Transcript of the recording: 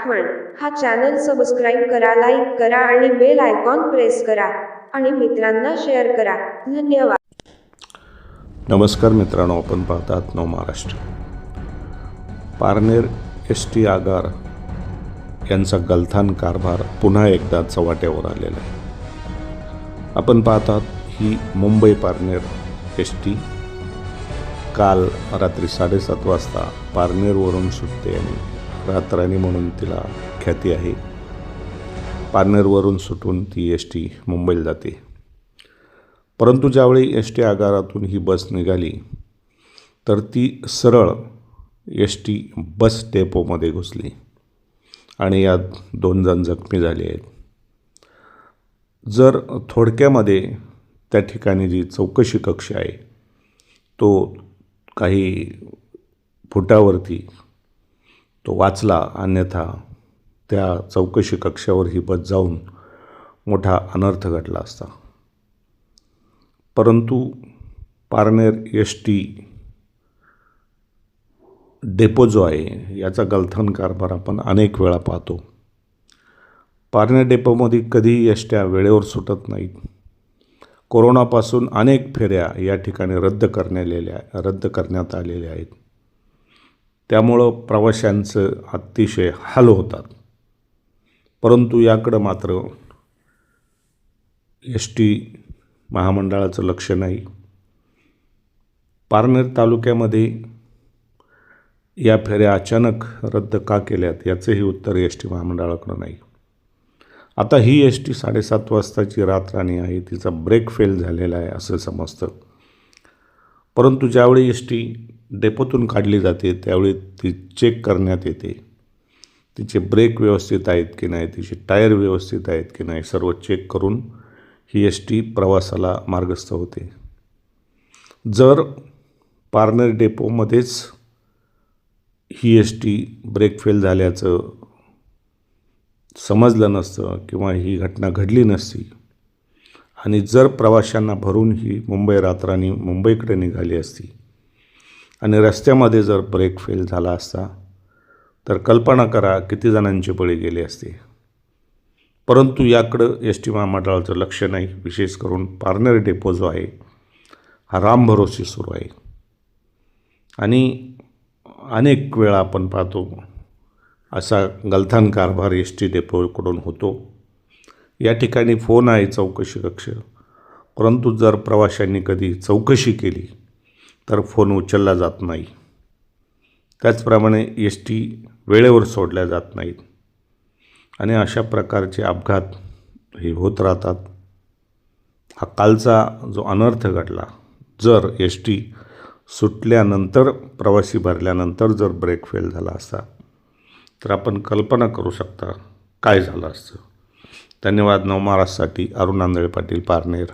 आठवण हा channel subscribe करा लाईक करा आणि बेल आयकॉन प्रेस करा. आणि मित्रांना शेअर करा. धन्यवाद. नमस्कार मित्रांनो आपण पाहतात नव महाराष्ट्र. पारनेर एस टी आगार यांचा गलथान कारभार पुन्हा एकदा चव्हाट्यावर आलेला आहे. आपण पाहतात ही मुंबई पारनेर एस टी काल रात्री साडेसात वाजता पारनेरवरून सुटते आणि रातराणी म्हणून तिला ख्याती आहे. पारनेरवरून सुटून ती एस टी मुंबईला जाते. परंतु ज्यावेळी एस टी आगारातून ही बस निघाली तर ती सरळ एस टी बस डेपोमध्ये घुसली आणि यात दोन जण जखमी झाले आहेत. जर थोडक्यामध्ये त्या ठिकाणी जी चौकशी कक्ष आहे तो काही फुटावरती तो वाचला अन्यथा त्या चौकशी कक्षावर ही बस जाऊन मोठा अनर्थ घडला असता. परंतु पारनेर एस टी डेपो जो आहे याचा गलथान कारभार आपण अनेक वेळा पाहतो. पारनेर डेपोमध्ये कधीही एस ट्या वेळेवर सुटत नाहीत. कोरोनापासून अनेक फेऱ्या या ठिकाणी रद्द करण्यालेल्या रद्द करण्यात आलेल्या आहेत. त्यामुळं प्रवाशांचं अतिशय हाल होतात. परंतु याकडं मात्र एस टी महामंडळाचं लक्ष नाही. पारनेर तालुक्यामध्ये या फेऱ्या अचानक रद्द का केल्यात याचंही उत्तर एस टी महामंडळाकडं नाही. आता ही एस टी साडेसात वाजताची रातराणी आहे तिचा ब्रेक फेल झालेला आहे असं समजतं. परंतु ज्यावेळी एस टी डेपोतून काढली जाते त्यावेळी ती चेक करण्यात येते. तिचे ब्रेक व्यवस्थित आहेत की नाही तिचे टायर व्यवस्थित आहेत की नाही सर्व चेक करून ही एस टी प्रवासाला मार्गस्थ होते. जर पार्नर डेपोमध्येच ही एस टी ब्रेक फेल झाल्याचं समजलं नसतं किंवा ही घटना घडली नसती आणि जर प्रवाशांना भरून ही मुंबई रात्रानी मुंबईकडे निघाली असती आणि रस्त्यामध्ये जर ब्रेक फेल झाला असता तर कल्पना करा किती जणांचे बळी गेले असते. परंतु याकडं एस टी महामंडळाचं लक्ष नाही. विशेष करून पार्नर डेपो जो आहे हा रामभरोशी सुरू आहे. आणि अनेक वेळा आपण पाहतो असा गलथान कारभार एस टी डेपोकडून होतो. या ठिकाणी फोन आहे चौकशी कक्ष. परंतु जर प्रवाशांनी कधी चौकशी केली तर फोन उचलला जात नाही. त्याचप्रमाणे एस टी वेळेवर सोडल्या जात नाहीत. आणि अशा प्रकारचे अपघात हे होत राहतात. हा कालचा जो अनर्थ घडला जर एस टी सुटल्यानंतर प्रवासी भरल्यानंतर जर ब्रेक फेल झाला असता तर आपण कल्पना करू शकता काय झालं असतं. धन्यवाद. नवमहाराजसाठी अरुण आंधळे पाटील पारनेर.